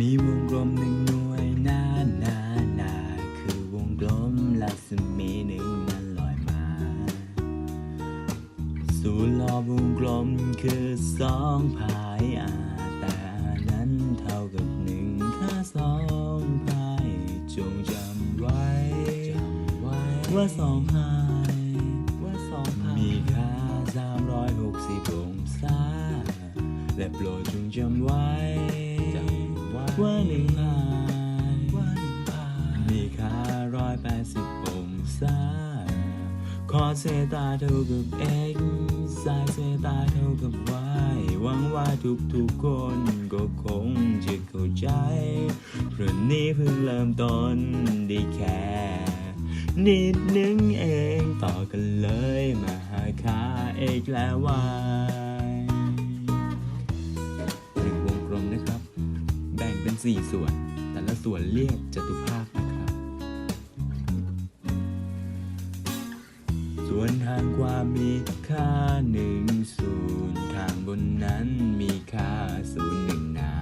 มีวงกลมหนึ่งหน่วยหน้าหนาหนาคือวงกลมรัศมีหนึ่งนั้นลอยมา ศูนย์รอบวงกลมคือสองพายอาแต่นั้นเท่ากับหนึ่งถ้าสองพายจงจำไว้จำไว้ว่าสองพายว่าสองพายมีค่าสามร้อยหกสิบองศาและโปรดจงจำไว้ ว้ว่าหนึ่งพายว่าหนึ่งพายมีค่าร้อยแปดสิบองศาคอเซตาเท่ากับเอกไซเซตาเท่ากับ y หวังว่าทุกๆคนก็คงจะเข้าใจเพราะนี้เพิ่งเริ่มต้นได้แค่นิดนึงเองต่อกันเลยมาหาค่า x และ y ห 4 ส่วน แต่ละส่วนเรียกจตุภาคนะครับ ส่วนทางความมีค่าหนึ่งศูนย์ทางบนนั้นมีค่าศูนย์หนึ่งนะ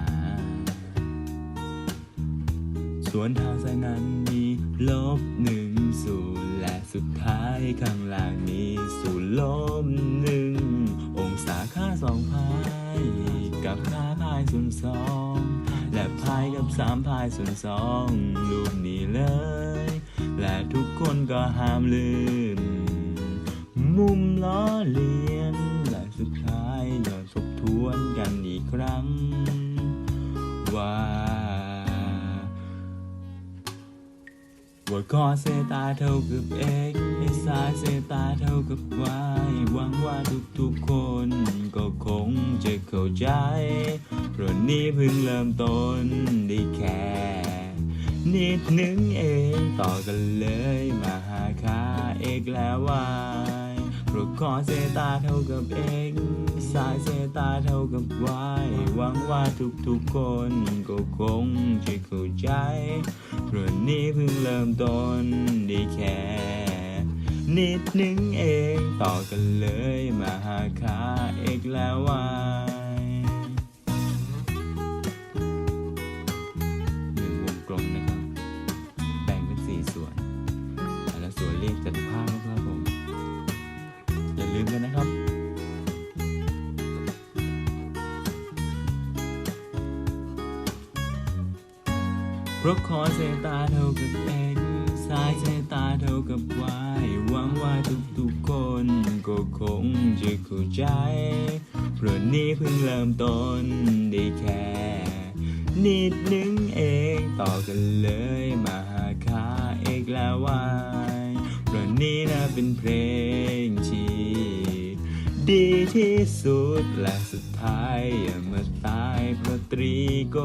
ส่วนทางซ้ายนั้นมีลบหนึ่งศูนย์และสุดท้ายข้างล่างมีศูน สองพายกับค่าพายส่วนสองและพายกับสามพายส่วนสองรูปนี้เลย และทุกคนก็ห้ามลืม มุมล้อเลียน และสุดท้ายเราทบทวนกันอีกครั้ง ว่าว่าคอเซตาเท่ากับ x ให้ซายเซตาเท่ากับ y หวังว่าทุกๆคน เข้าใจเพราะนี่เพิ่งเริ่มต้นได้แค่ นิดนึงเองต่อกันเลยมาหาค่า x และ y เพราะคอเซตาเท่ากับ x สายเซตาเท่ากับ y หวังว่าทุกๆคนก็คงจะเข้าใจเพราะนี่เพิ่งเริ่มต้นได้แค่นิดนึงเองต่อกันเลยมาหาค่า x และ y ห ลืมกันนะครับ เพราะคอเซตาเท่ากับ x สายเซตาเท่ากับ y หวังว่าทุกๆคนก็คงจะเข้าใจ เพราะนี่เพิ่งเริ่มต้นได้แค่ นิดนึงเองต่อกันเลยมาหาค่า x และ y เพราะนี่นะเป็นเพลง ดีที่สุดและสุดท้ายอย่ามาตายเพราะตรีโก